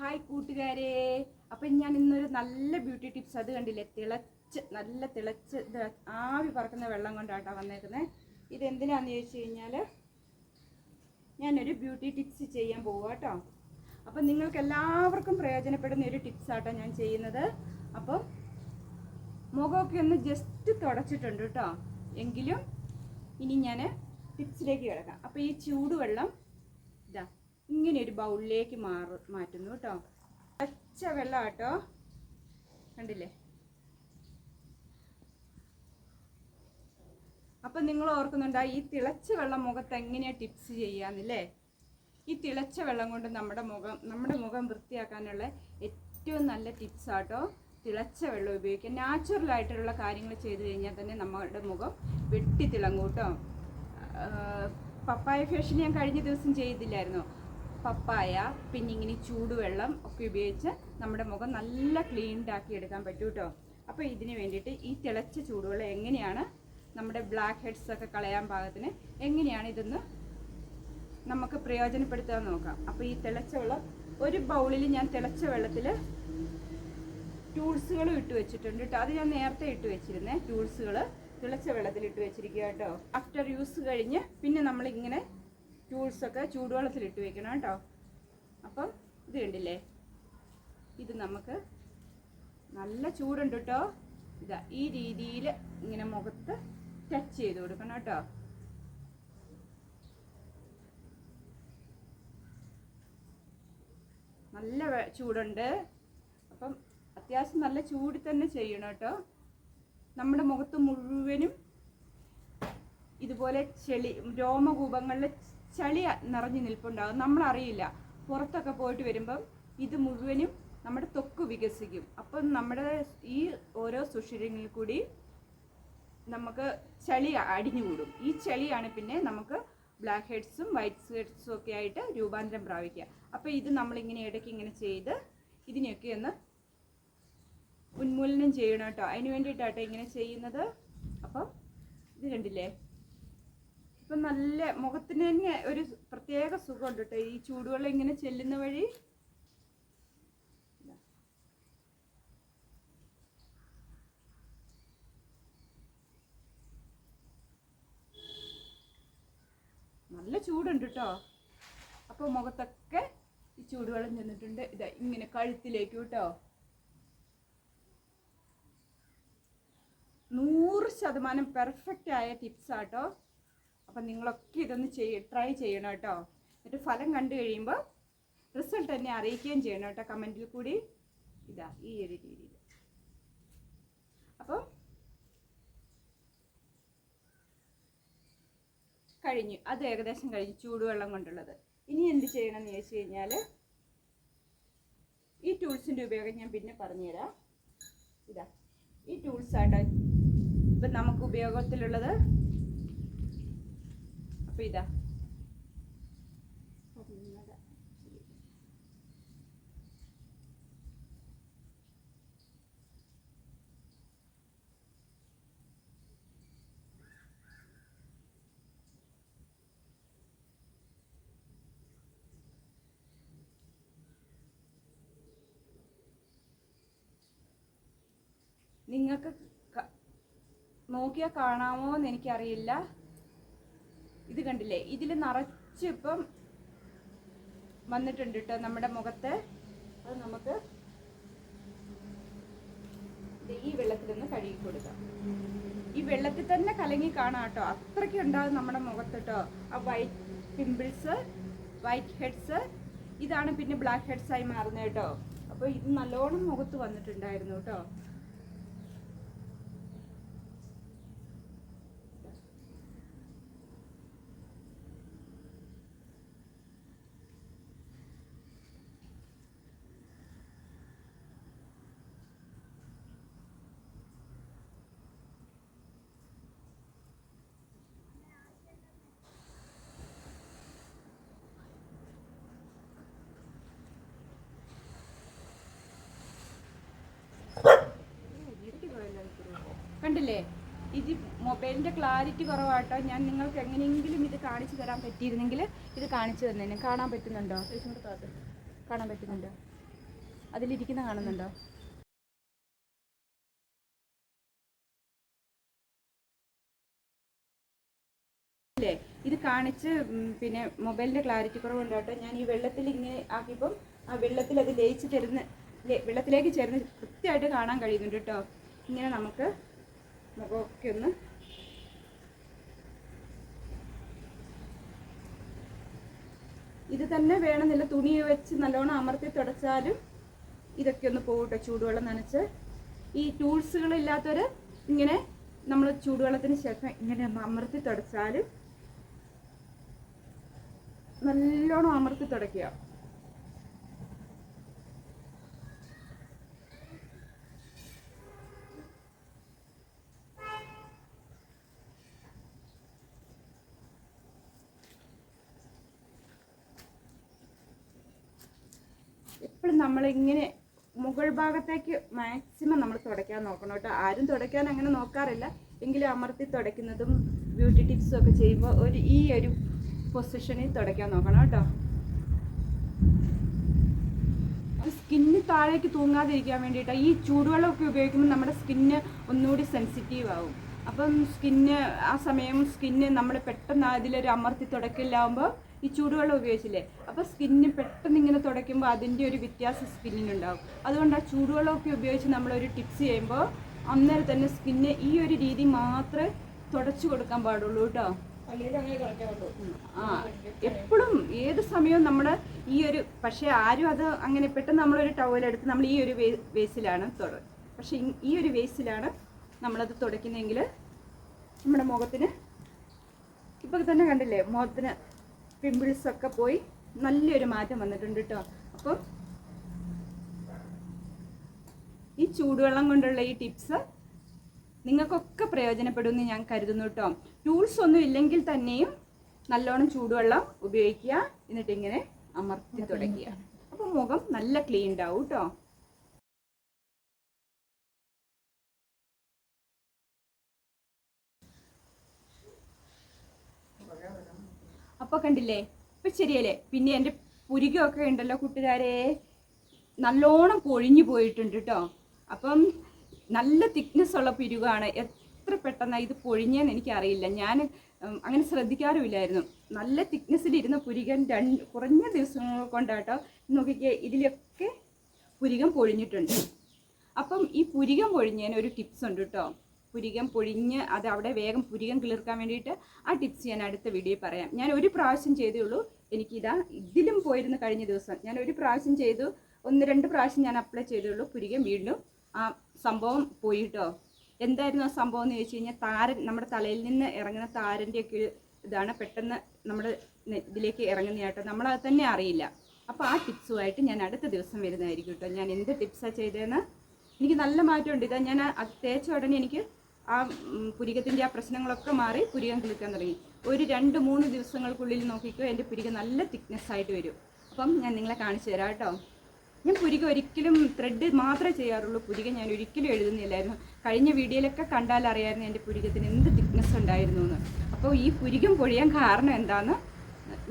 Hi കൂട്ടുകാരെ. അപ്പം ഞാൻ ഇന്നൊരു നല്ല ബ്യൂട്ടി ടിപ്സ് അത് കണ്ടില്ലേ? തിളച്ച് നല്ല തിളച്ച് ആവി പറക്കുന്ന വെള്ളം കൊണ്ടാട്ടോ വന്നേക്കുന്നത് ഇതെന്തിനാന്ന് ചോദിച്ചു കഴിഞ്ഞാൽ ഞാനൊരു ബ്യൂട്ടി ടിപ്സ് ചെയ്യാൻ പോവുക കേട്ടോ അപ്പം നിങ്ങൾക്ക് എല്ലാവർക്കും പ്രയോജനപ്പെടുന്ന ഒരു ടിപ്സ് ആട്ടോ ഞാൻ ചെയ്യുന്നത്. അപ്പം മുഖമൊക്കെ ഒന്ന് ജസ്റ്റ് തുടച്ചിട്ടുണ്ട് കേട്ടോ എങ്കിലും ഇനി ഞാൻ ടിപ്സിലേക്ക് കിടക്കാം. അപ്പോൾ ഈ ചൂടുവെള്ളം ഇങ്ങനെ ഒരു ബൗളിലേക്ക് മാറ മാറ്റുന്നു കേട്ടോ. പച്ച വെള്ളം കേട്ടോ കണ്ടില്ലേ? അപ്പം നിങ്ങൾ ഓർക്കുന്നുണ്ടോ ഈ തിളച്ച വെള്ളം മുഖത്ത് എങ്ങനെയാണ് ടിപ്സ് ചെയ്യാന്നില്ലേ? ഈ തിളച്ച വെള്ളം കൊണ്ട് നമ്മുടെ മുഖം നമ്മുടെ മുഖം വൃത്തിയാക്കാനുള്ള ഏറ്റവും നല്ല ടിപ്സ് ആട്ടോ. തിളച്ച വെള്ളം ഉപയോഗിക്കുക. നാച്ചുറൽ ആയിട്ടുള്ള കാര്യങ്ങൾ ചെയ്തു കഴിഞ്ഞാൽ തന്നെ നമ്മുടെ മുഖം വെട്ടി തിളങ്ങും കേട്ടോ. പപ്പായ ഫേഷ്യൽ ഞാൻ കഴിഞ്ഞ ദിവസം ചെയ്തില്ലായിരുന്നോ. പപ്പായ പിന്നെ ഇങ്ങനെ ചൂടുവെള്ളം ഒക്കെ ഉപയോഗിച്ച് നമ്മുടെ മുഖം നല്ല ക്ലീൻഡ് ആക്കി എടുക്കാൻ പറ്റും കേട്ടോ അപ്പോൾ ഇതിന് വേണ്ടിയിട്ട് ഈ തിളച്ച ചൂടുവെള്ളം എങ്ങനെയാണ് നമ്മുടെ ബ്ലാക്ക് ഹെഡ്സ് ഒക്കെ കളയാൻ പാകത്തിന് എങ്ങനെയാണ് ഇതൊന്ന് നമുക്ക് പ്രയോജനപ്പെടുത്താൻ നോക്കാം. അപ്പോൾ ഈ തിളച്ച വെള്ളം ഒരു ബൗളിൽ ഞാൻ തിളച്ച വെള്ളത്തിൽ ടൂൾസുകളും ഇട്ട് വെച്ചിട്ടുണ്ട് കേട്ടോ അത് ഞാൻ നേരത്തെ ഇട്ട് വെച്ചിരുന്നേ. ടൂൾസുകൾ തിളച്ച വെള്ളത്തിൽ ഇട്ട് വെച്ചിരിക്കുക കേട്ടോ ആഫ്റ്റർ യൂസ് കഴിഞ്ഞ് പിന്നെ നമ്മളിങ്ങനെ ടൂൾസൊക്കെ ചൂടുവെള്ളത്തിൽ ഇട്ട് വെക്കണം കേട്ടോ. അപ്പം ഇത് കണ്ടില്ലേ? ഇത് നമുക്ക് നല്ല ചൂടുണ്ട് കേട്ടോ. ഇതാ ഈ രീതിയിൽ ഇങ്ങനെ മുഖത്ത് ടച്ച് ചെയ്ത് കൊടുക്കണം കേട്ടോ. നല്ല ചൂടുണ്ട്. അപ്പം അത്യാവശ്യം നല്ല ചൂടിൽ തന്നെ ചെയ്യണം കേട്ടോ. നമ്മുടെ മുഖത്ത് മുഴുവനും ഇതുപോലെ ചെളി രോമകൂപങ്ങളിൽ ചളി നിറഞ്ഞു നിൽപ്പുണ്ടാകും നമ്മളറിയില്ല. പുറത്തൊക്കെ പോയിട്ട് വരുമ്പം ഇത് മുഴുവനും നമ്മുടെ തൊക്ക് വികസിക്കും. അപ്പം നമ്മുടെ ഈ ഓരോ സുഷിരങ്ങളിൽ കൂടി നമുക്ക് ചളി അടിഞ്ഞുകൂടും ഈ ചളിയാണ് പിന്നെ നമുക്ക് ബ്ലാക്ക് ഹെഡ്സും വൈറ്റ് ഹെഡ്സും ഒക്കെ ആയിട്ട് രൂപാന്തരം പ്രാപിക്കുക. അപ്പോൾ ഇത് നമ്മളിങ്ങനെ ഇടയ്ക്ക് ഇങ്ങനെ ചെയ്ത് ഇതിനെയൊക്കെ ഒന്ന് ഉന്മൂലനം ചെയ്യണം കേട്ടോ. അതിന് വേണ്ടിയിട്ടാട്ടോ ഇങ്ങനെ ചെയ്യുന്നത്. അപ്പം ഇത് കണ്ടില്ലേ? ഇപ്പം നല്ല മുഖത്തിന് തന്നെ ഒരു പ്രത്യേക സുഖമുണ്ട് കേട്ടോ ഈ ചൂടുവെള്ളം ഇങ്ങനെ ചെല്ലുന്ന വഴി. നല്ല ചൂടുണ്ട് കേട്ടോ അപ്പോൾ മുഖത്തൊക്കെ ഈ ചൂടുവെള്ളം ചെന്നിട്ടുണ്ട്. ഇതാ ഇങ്ങനെ കഴുത്തിലേക്ക് കേട്ടോ നൂറ് ശതമാനം പെർഫെക്റ്റ് ആയ ടിപ്സ് ആട്ടോ അപ്പം നിങ്ങളൊക്കെ ഇതൊന്ന് ചെയ്യ ട്രൈ ചെയ്യണം കേട്ടോ. എന്നിട്ട് ഫലം കണ്ടു കഴിയുമ്പോൾ റിസൾട്ട് തന്നെ അറിയിക്കുകയും ചെയ്യണം കേട്ടോ കമന്റിൽ കൂടി. ഇതാ ഈ ഒരു രീതിയിൽ. അപ്പം കഴിഞ്ഞു. അത് ഏകദേശം കഴിഞ്ഞു ചൂടുവെള്ളം കൊണ്ടുള്ളത്. ഇനി എന്ത് ചെയ്യണം എന്ന് ചോദിച്ചു കഴിഞ്ഞാൽ ഈ ടൂൾസിന്റെ ഉപയോഗം ഞാൻ പിന്നെ പറഞ്ഞുതരാം. ഇതാ ഈ ടൂൾസ് ആട്ടോ. ഇപ്പം നമുക്ക് ഉപയോഗത്തിലുള്ളത് അപ്പം നിങ്ങൾക്ക് നോക്കിയാൽ കാണാമോ എന്ന് എനിക്കറിയില്ല. ഇത് കണ്ടില്ലേ? ഇതിൽ നിറച്ച് ഇപ്പം വന്നിട്ടുണ്ട് കേട്ടോ നമ്മുടെ മുഖത്ത്. അത് നമുക്ക് ഈ വെള്ളത്തിൽ വെള്ളത്തിലൊന്ന് കഴുകി കൊടുക്കാം. ഈ വെള്ളത്തിൽ തന്നെ കലങ്ങി കാണാം കേട്ടോ അത്രയ്ക്ക് ഉണ്ടാകും നമ്മുടെ മുഖത്ത് കേട്ടോ ആ വൈറ്റ് പിമ്പിൾസ് വൈറ്റ് ഹെഡ്സ് ഇതാണ് പിന്നെ ബ്ലാക്ക് ഹെഡ്സ് ആയി മാറുന്നത് കേട്ടോ അപ്പോൾ ഇത് നല്ലോണം മുഖത്ത് വന്നിട്ടുണ്ടായിരുന്നു കേട്ടോ കണ്ടില്ലേ ഇത് മൊബൈലിന്റെ ക്ലാരിറ്റി കുറവാട്ടോ. ഞാൻ നിങ്ങൾക്ക് എങ്ങനെയെങ്കിലും ഇത് കാണിച്ചു തരാൻ പറ്റിയിരുന്നെങ്കിൽ ഇത് കാണിച്ചു തന്നെ. കാണാൻ പറ്റുന്നുണ്ടോ? കാണാൻ പറ്റുന്നുണ്ടോ? അതിലിരിക്കുന്ന കാണുന്നുണ്ടോ? അല്ലേ? ഇത് കാണിച്ച് പിന്നെ മൊബൈലിന്റെ ക്ലാരിറ്റി കുറവുണ്ടായിട്ട് ഞാൻ ഈ വെള്ളത്തിൽ ഇങ്ങനെ ആക്കിയപ്പം ആ വെള്ളത്തിൽ അത് ലയിച്ച് തരുന്ന വെള്ളത്തിലേക്ക് ചേർന്ന് കൃത്യമായിട്ട് കാണാൻ കഴിയുന്നുണ്ട് കേട്ടോ. ഇങ്ങനെ നമുക്ക് മുഖമൊക്കെ ഒന്ന് ഇത് തന്നെ വേണമെന്നില്ല തുണി വെച്ച് നല്ലോണം അമർത്തി തുടച്ചാലും ഇതൊക്കെ ഒന്ന് പോകട്ടെ ചൂടുവെള്ളം നനച്ച്. ഈ ടൂൾസുകൾ ഇല്ലാത്തവർ ഇങ്ങനെ നമ്മൾ ചൂടുവെള്ളത്തിന് ശേഷം ഇങ്ങനെ അമർത്തി തുടച്ചാലും നല്ലോണം അമർത്തി തുടയ്ക്കുക. എപ്പോഴും നമ്മളിങ്ങനെ മുകൾ ഭാഗത്തേക്ക് മാക്സിമം നമ്മൾ തുടയ്ക്കാൻ നോക്കണം കേട്ടോ. ആരും തുടയ്ക്കാൻ അങ്ങനെ നോക്കാറില്ല. എങ്കിലും അമർത്തി തുടയ്ക്കുന്നതും ബ്യൂട്ടി ടിപ്സും ഒക്കെ ചെയ്യുമ്പോൾ ഒരു ഈ ഒരു പൊസിഷനിൽ തുടയ്ക്കാൻ നോക്കണം കേട്ടോ. സ്കിന്ന് താഴേക്ക് തൂങ്ങാതിരിക്കാൻ വേണ്ടിയിട്ട്. ഈ ചൂടുവെള്ളമൊക്കെ ഉപയോഗിക്കുമ്പോൾ നമ്മുടെ സ്കിന്ന് ഒന്നുകൂടി സെൻസിറ്റീവ് ആവും. അപ്പം സ്കിന്ന് ആ സമയം സ്കിന്ന് നമ്മൾ പെട്ടെന്ന് അതിലൊരു അമർത്തി തുടക്കില്ലാവുമ്പോൾ ഈ ചൂടുവെള്ളം ഉപയോഗിച്ചില്ലേ? അപ്പോൾ സ്കിന്നിന് പെട്ടെന്ന് ഇങ്ങനെ തുടയ്ക്കുമ്പോൾ അതിന്റെ ഒരു വ്യത്യാസം സ്കിന്നിനുണ്ടാവും. അതുകൊണ്ട് ആ ചൂടുവെള്ളമൊക്കെ ഉപയോഗിച്ച് നമ്മളൊരു ടിപ്സ് ചെയ്യുമ്പോൾ അന്നേരം തന്നെ സ്കിന്ന് ഈ ഒരു രീതി മാത്രമേ തുടച്ചു കൊടുക്കാൻ പാടുള്ളൂ കേട്ടോ. ആ എപ്പോഴും ഏത് സമയവും നമ്മൾ ഈ ഒരു പക്ഷേ ആരും അത് അങ്ങനെ പെട്ടെന്ന് നമ്മളൊരു ടവലെടുത്ത് നമ്മൾ ഈ ഒരു വേസിലാണ് തുട പക്ഷെ ഈ ഒരു വേസിലാണ് നമ്മളത് തുടയ്ക്കുന്നതെങ്കിൽ നമ്മുടെ മുഖത്തിന് ഇപ്പോൾ തന്നെ കണ്ടില്ലേ മുഖത്തിന് പിമ്പിൾസൊക്കെ പോയി നല്ലൊരു മാറ്റം വന്നിട്ടുണ്ട് കേട്ടോ അപ്പം ഈ ചൂടുവെള്ളം കൊണ്ടുള്ള ഈ ടിപ്സ് നിങ്ങൾക്കൊക്കെ പ്രയോജനപ്പെടുമെന്ന് ഞാൻ കരുതുന്നു കേട്ടോ ടൂൾസ് ഒന്നും ഇല്ലെങ്കിൽ തന്നെയും നല്ലോണം ചൂടുവെള്ളം ഉപയോഗിക്കുക. എന്നിട്ട് ഇങ്ങനെ അമർത്തി തുടങ്ങിയ അപ്പോൾ മുഖം നല്ല ക്ലീൻ ഉണ്ടാവും കേട്ടോ അപ്പോൾ കണ്ടില്ലേ ഇപ്പം ശരിയല്ലേ? പിന്നെ എന്റെ പുരികമൊക്കെ ഉണ്ടല്ലോ കൂട്ടുകാരെ. നല്ലോണം പൊഴിഞ്ഞു പോയിട്ടുണ്ട് കേട്ടോ അപ്പം നല്ല തിക്നെസ് ഉള്ള പിരുകാണ്. എത്ര പെട്ടെന്നാണ് ഇത് പൊഴിഞ്ഞെന്ന് എനിക്കറിയില്ല. ഞാൻ അങ്ങനെ ശ്രദ്ധിക്കാറുമില്ലായിരുന്നു. നല്ല തിക്നെസ്സിലിരുന്ന പുരികൻ രണ്ട് കുറഞ്ഞ ദിവസങ്ങൾ കൊണ്ടാട്ടോ നോക്കിക്കേ ഇതിലൊക്കെ പുരികം പൊഴിഞ്ഞിട്ടുണ്ട് അപ്പം ഈ പുരികം പൊഴിഞ്ഞതിന് ഒരു ടിപ്സ് ഉണ്ട് കേട്ടോ പുരികം പൊഴിഞ്ഞ് അത് അവിടെ വേഗം പുരികം കിളിർക്കാൻ വേണ്ടിയിട്ട് ആ ടിപ്സ് ഞാൻ അടുത്ത വീഡിയോയിൽ പറയാം. ഞാൻ ഒരു പ്രാവശ്യം ചെയ്തേ ഉള്ളൂ. എനിക്കിതാ ഇതിലും പോയിരുന്നു കഴിഞ്ഞ ദിവസം. ഞാൻ ഒരു പ്രാവശ്യം ചെയ്തു. ഒന്ന് രണ്ട് പ്രാവശ്യം ഞാൻ അപ്ലൈ ചെയ്തുള്ളൂ പുരികം വീണ്ടും. ആ സംഭവം പോയിട്ടോ? എന്തായിരുന്നു ആ സംഭവം എന്ന് ചോദിച്ചു കഴിഞ്ഞാൽ താരൻ നമ്മുടെ തലയിൽ നിന്ന് ഇറങ്ങുന്ന താരന്റെ ഒക്കെ ഇതാണ് പെട്ടെന്ന് നമ്മുടെ ഇതിലേക്ക് ഇറങ്ങുന്നതായിട്ട് നമ്മളത് തന്നെ അറിയില്ല. അപ്പോൾ ആ ടിപ്സുമായിട്ട് ഞാൻ അടുത്ത ദിവസം വരുന്നതായിരിക്കും കേട്ടോ. ഞാൻ എന്ത് ടിപ്സാണ് ചെയ്തതെന്ന് എനിക്ക് നല്ല മാറ്റമുണ്ട് ഇതാ ഞാൻ അത് തേച്ച ഉടനെ എനിക്ക് ആ പുരികത്തിന്റെ ആ പ്രശ്നങ്ങളൊക്കെ മാറി പുരികം കിളിക്കാൻ തുടങ്ങി. ഒരു രണ്ട് മൂന്ന് ദിവസങ്ങൾക്കുള്ളിൽ നോക്കിക്കോ എന്റെ പുരികം നല്ല തിക്നെസ് ആയിട്ട് വരും. അപ്പം ഞാൻ നിങ്ങളെ കാണിച്ചു തരാം കേട്ടോ. ഞാൻ പുരിക ഒരിക്കലും ത്രെഡ് മാത്രമേ ചെയ്യാറുള്ളൂ. പുരിക ഞാൻ ഒരിക്കലും എഴുതുന്നില്ലായിരുന്നു. കഴിഞ്ഞ വീഡിയോയിലൊക്കെ കണ്ടാൽ അറിയായിരുന്നു എന്റെ പുരികത്തിന് എന്ത് തിക്നെസ് ഉണ്ടായിരുന്നു എന്ന്. അപ്പോൾ ഈ പുരികം പൊഴിയാൻ കാരണം എന്താണെന്ന്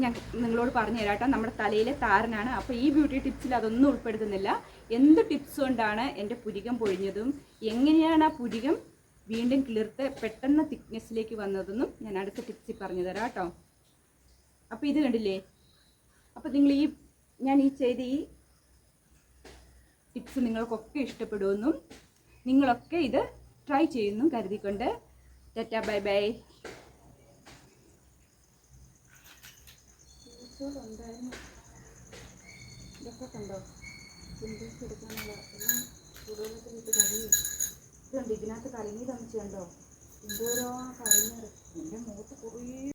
ഞാൻ നിങ്ങളോട് പറഞ്ഞു തരാം കേട്ടോ. നമ്മുടെ തലയിലെ താരനാണ്. അപ്പോൾ ഈ ബ്യൂട്ടി ടിപ്സിൽ അതൊന്നും ഉൾപ്പെടുത്തുന്നില്ല. എന്ത് ടിപ്സ് കൊണ്ടാണ് എന്റെ പുരികം പൊഴിഞ്ഞതും? എങ്ങനെയാണ് ആ പുരികം വീണ്ടും കിളിർത്ത് പെട്ടെന്ന് തിക്നെസ്സിലേക്ക് വന്നതെന്നും ഞാൻ അടുത്ത ടിപ്സിൽ പറഞ്ഞു തരാം കേട്ടോ. അപ്പോൾ ഇത് കണ്ടില്ലേ? അപ്പോൾ നിങ്ങൾ ഈ ഞാൻ ഈ ചെയ്ത ഈ ടിപ്സ് നിങ്ങൾക്കൊക്കെ ഇഷ്ടപ്പെടുമെന്നും നിങ്ങളൊക്കെ ഇത് ട്രൈ ചെയ്യുന്നു കരുതിക്കൊണ്ട് ടെറ്റ ബൈ ബൈ. ഇതൊക്കെ കണ്ടോ? എടുക്കാനുള്ള എല്ലാം ചൂടുവെള്ളത്തിലിട്ട് കഴിയും. ഇതുണ്ട് കലങ്ങി തമിച്ച് കണ്ടോ എന്തോരോ കറങ്ങി എന്റെ മൂത്ത് കുറേ